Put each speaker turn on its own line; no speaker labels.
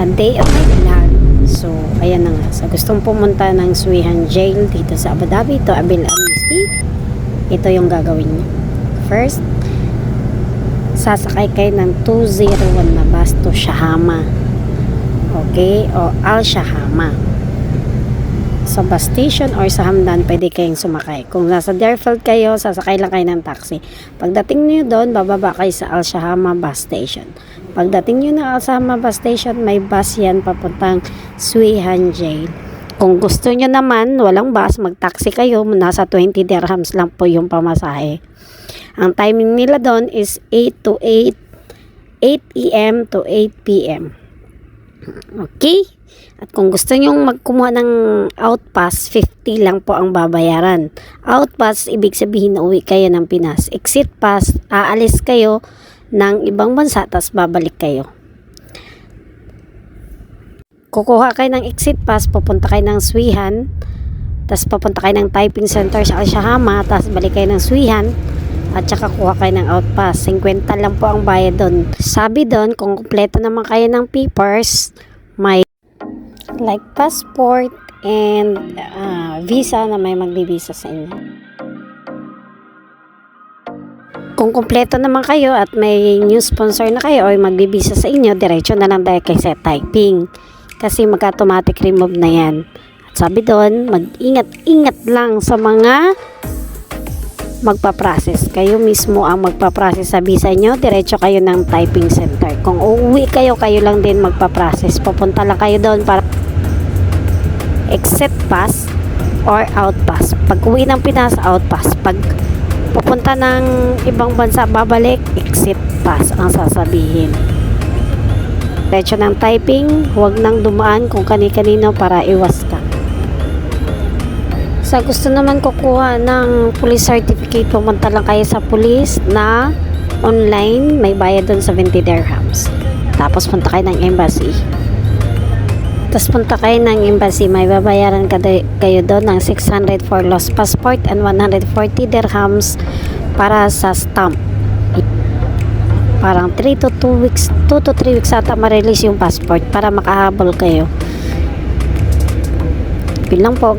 a day of my vlog. So, ayan na nga. Sa gustong pumunta ng Suihan Jail dito sa Abu Dhabi, to Abil Amnesty, ito yung gagawin niyo. First, sasakay kayo ng 201 na bus to Shahama. Okay? O Al Shahama. Sa bus station or sa Hamdan, pwede kayong sumakay. Kung nasa Deerfield kayo, sasakay lang kayo ng taxi. Pagdating niyo doon, bababa kayo sa Al bus station. Pagdating niyo ng Al Shahama bus station, may bus yan papuntang Suihan Jail. Kung gusto niyo naman, walang bus, mag-taxi kayo, nasa 20 dirhams lang po yung pamasahe. Ang timing nila doon is 8 to 8, 8 a.m. to 8 p.m. Okay? At kung gusto nyong magkumuha ng outpass, 50 lang po ang babayaran. Outpass, ibig sabihin na uwi kayo ng Pinas. Exit pass, aalis kayo ng ibang bansa, tapos babalik kayo. Kukuha kayo ng exit pass, pupunta kayo ng Swihan, tapos pupunta kayo ng typing center sa Al-Shahama, tapos balik kayo ng Swihan, at saka kuha kayo ng outpass. 50 lang po ang bayad doon. Sabi doon, kung kumpleto naman kayo ng papers, may like passport and ah, visa na may magbibisa sa inyo. Kung kumpleto naman kayo at may new sponsor na kayo o magbibisa sa inyo, diretso na lang dahil kay set typing. Kasi mag-automatic remove na yan. At sabi doon, mag-ingat-ingat lang sa mga magpa-process. Kayo mismo ang magpa-process sa visa nyo, diretso kayo ng typing center. Kung uuwi kayo, kayo lang din magpa-process. Pupunta lang kayo doon para exit pass or out pass. Pag uwi ng Pinas, out pass. Pag pupunta ng ibang bansa, babalik, exit pass ang sasabihin. Diretso ng typing, huwag nang dumaan kung kani-kanino para iwas. Sa gusto naman kukuha ng police certificate, pumunta lang kayo sa police na online, may bayad doon 70 dirhams. Tapos punta kayo ng embassy. Tapos punta kayo ng embassy, may babayaran kayo doon ng 600 for lost passport and 140 dirhams para sa stamp. Parang 3 to 2 weeks, 2 to 3 weeks ata ma-release yung passport para makahabol kayo. Bilang po.